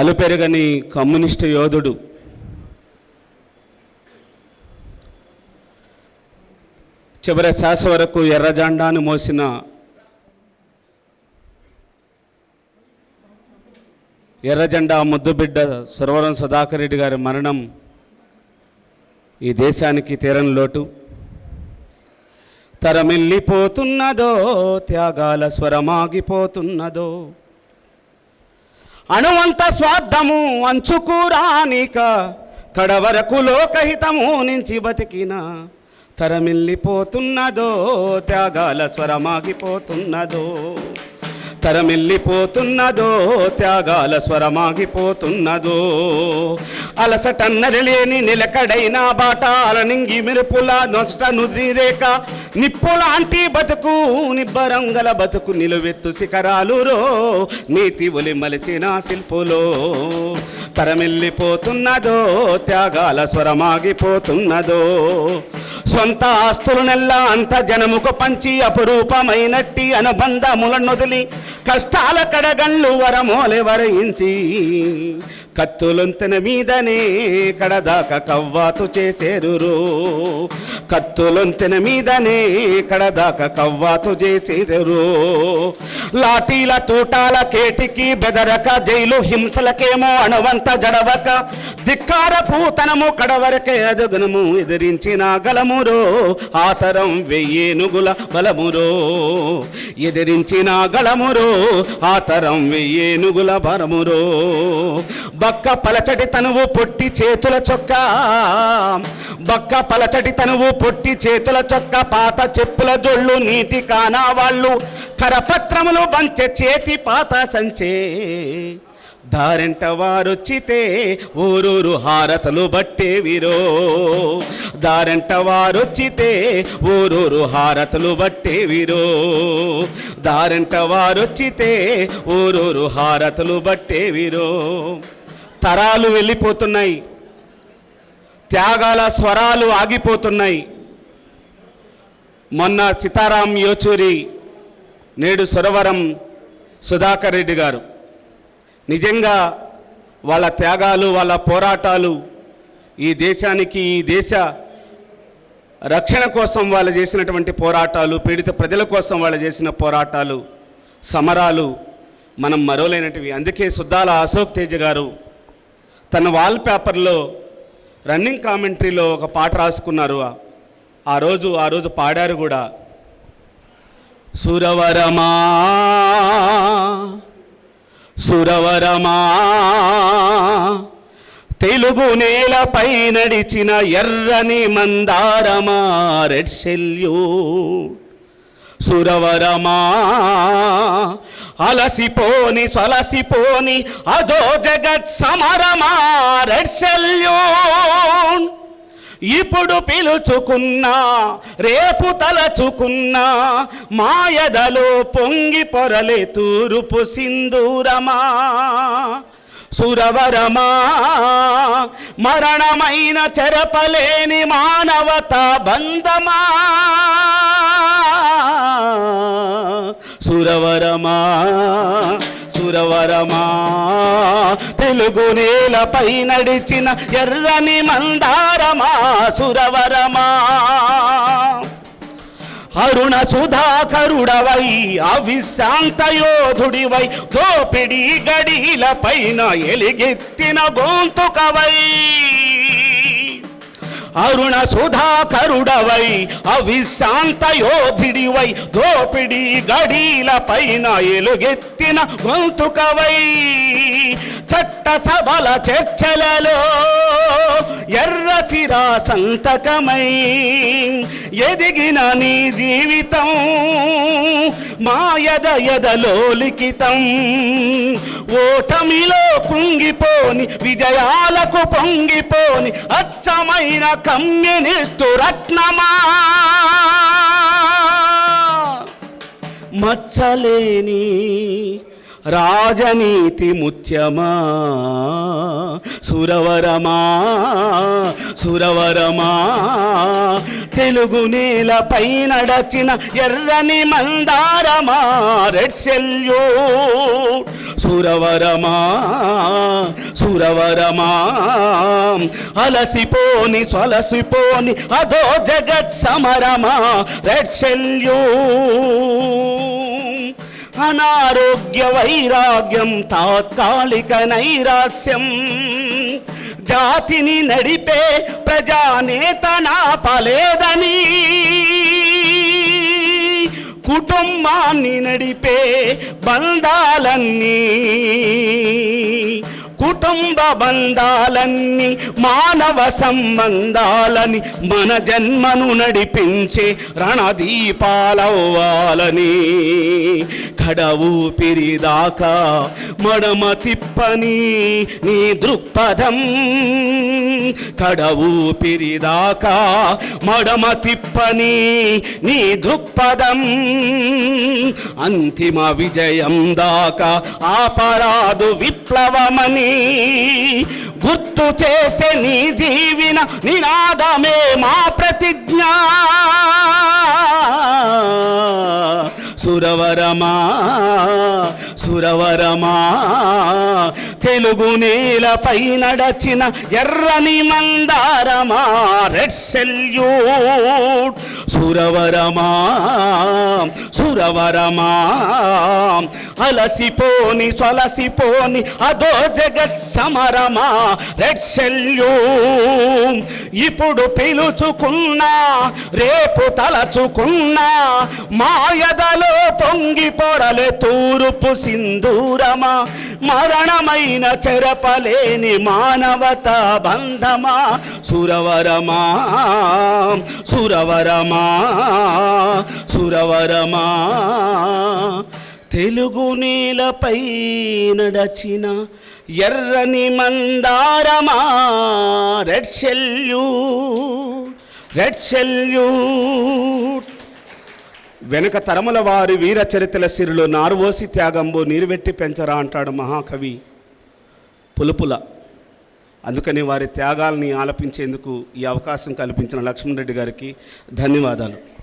అలుపెరగని కమ్యూనిస్టు యోధుడు. చివరి శాస వరకు ఎర్రజెండాను మోసిన ఎర్రజెండా ముద్దుబిడ్డ సురవరం సుధాకర్ రెడ్డి గారి మరణం ఈ దేశానికి తీరని లోటు. తరమిల్లిపోతున్నదో త్యాగాల స్వరమాగిపోతున్నదో అణువంత స్వార్థము అంచుకూరానిక కడవరకు లోకహితము నుంచి బతికిన తరమిల్లిపోతున్నదో త్యాగాల స్వరమాగిపోతున్నదో. తరమిల్లిపోతున్నదో త్యాగాల స్వరమాగిపోతున్నదో. అలసటన్నరి లేని నిలకడైన బాటాల నింగి మెరుపుల నొసట నుదిరేక నిప్పులాంటి బతుకు నిబ్బరంగల బతుకు నిలువెత్తు శిఖరాలురో నీతి ఒలి మలిచిన శిల్పులో. తరమిల్లిపోతున్నదో త్యాగాల స్వరమాగిపోతున్నదో. సొంత ఆస్తులు నెల్ల అంత జనముకు పంచి అపురూపమైనట్టి అనుబంధములను వదిలి కష్టాల కడగళ్ళు వరమోలె వరయించి కత్తులొంతెన మీదనే కడదాకా కవ్వాతు చేసేరురు కత్తులొంతెన మీదనే కడదాకా కవ్వాతు చేసేరురు లాఠీల తూటాల కేటికి బెదరక జైలు హింసలకేమో అణవంత జడవక ధిక్కార పూతనము కడవరకే అదుగునము ఎదిరించిన గలమురో ఆతరం వెయ్యేనుగుల బలమురో. ఎదిరించిన గలమురో ఆతరం వెయ్యేనుగుల బలమురో. బక్క పలచటి తనువు పొట్టి చేతుల చొక్క. బక్క పలచటి తనువు పొట్టి చేతుల చొక్క. పాత చెప్పుల జొళ్ళు నీటి కానా వాళ్ళు. కరపత్రములు బంచె చేతి పాత సంచే. దారెంట వారొచ్చితే ఊరూరు హారతలు బట్టేవిరో దారెంట వారొచ్చితే ఊరూరు హారతలు బట్టేవిరో దారెంట వారొచ్చితే ఊరూరు హారతలు బట్టేవిరో తరాలు వెళ్ళిపోతున్నాయి. త్యాగాల స్వరాలు ఆగిపోతున్నాయి. మొన్న సీతారాం యోచూరి నేడు సురవరం సుధాకర్ రెడ్డి గారు. నిజంగా వాళ్ళ త్యాగాలు వాళ్ళ పోరాటాలు ఈ దేశానికి ఈ దేశ రక్షణ కోసం వాళ్ళు చేసినటువంటి పోరాటాలు పీడిత ప్రజల కోసం వాళ్ళు చేసిన పోరాటాలు సమరాలు మనం మరోలేనటివి అందుకే సుద్దాల అశోక్ తేజ గారు తన వాల్ పేపర్లో రన్నింగ్ కామెంటరీలో ఒక పాట రాసుకున్నారు. ఆ రోజు ఆ రోజు పాడారు కూడా. సురవరమా సురవరమా తెలుగు నేలపై నడిచిన ఎర్రని మందారమా రెడ్ సెల్యూట్ సురవరమా? అలసిపోని సలసిపోని అదో జగత్ సమరమా ఇప్పుడు పిలుచుకున్నా రేపు తలచుకున్నా మాయదలో పొంగి పొరలే తూరుపు సింధూరమా? సురవరమా? మరణమైన చెరపలేని మానవత బంధమా? సురవరమా సురవరమా. తెలుగు నేలపై నడిచిన ఎర్రని మందారమా సురవరమా. అరుణ సుధాకరుడవై అవిశాంత యోధుడివై దోపిడి గడిలపైన ఎలిగెత్తిన గొంతుకవై. అరుణ సుధాకరుడవై అవిశాంత యోధిడివై దోపిడి గడీల పైన ఎలుగెత్తిన గొంతుకవై. చట్ట సభల చర్చలలో ఎర్ర చిరా సంతకమై ఎదిగిన నీ జీవితం మాయద ఎదలో లిఖితం ఓటమిలో కుంగిపోని విజయాలకు పొంగిపోని అచ్చమైన కమ్యూనిస్టు రత్నమా? మచ్చలేని రాజనీతి ముత్యమా? సురవరమా? సురవరమా? తెలుగు నేలపై నడచిన ఎర్రని మందారమా రెడ్ సెల్యూ సురవరమా సురవరమా అలసిపోని సొలసిపోని అదో జగత్ సమరమా రెడ్ సెల్యూ అనారోగ్య వైరాగ్యం తాత్కాలిక నైరాస్యం జాతిని నడిపే ప్రజానేత నాపలేదని కుటుంబాన్ని నడిపే బంధాలన్నీ కుటుంబ బంధాలన్నీ మానవ సంబంధాలని మన జన్మను నడిపించే రణదీపాలవ్వాలని. కడవు పిరిదాకా మడమ తిప్పని నీ దృక్పథం. కడవు పిరిదాకా మడమ తిప్పని నీ దృక్పథం. అంతిమ విజయం దాకా ఆపరాదు విప్లవమని గుర్తు చేసే నీ జీవిన నినాదమే మా ప్రతిజ్ఞ. సురవరమా సురవరమా తెలుగు నేలపై నడచిన ఎర్రని మందారమా రెడ్ సెల్యూట్. సురవరమా సురవరమా అలసిపోని సొలసిపోని అదో జగత్ సమరమా? రెడ్ ఇప్పుడు పిలుచుకున్నా రేపు తలచుకున్నా మాయదలో పొంగి పొరలే తూర్పు సింధూరమా? మరణమైన చెరపలేని మానవత బంధమా? సురవరమా? సురవరమా? సురవరమా? తెలుగు నేలపై నడచిన ఎర్రని మందారమా రెడ్ సెల్యూట్ రెడ్ సెల్యూట్ వెనక తరముల వారి వీర చరిత్రల సిరిలో నారువోసి త్యాగంబు నీరువెట్టి పెంచరా అంటాడు మహాకవి. పులుపుల. అందుకని వారి త్యాగాల్ని ఆలపించేందుకు ఈ అవకాశం కల్పించిన లక్ష్మణ్ రెడ్డి గారికి ధన్యవాదాలు.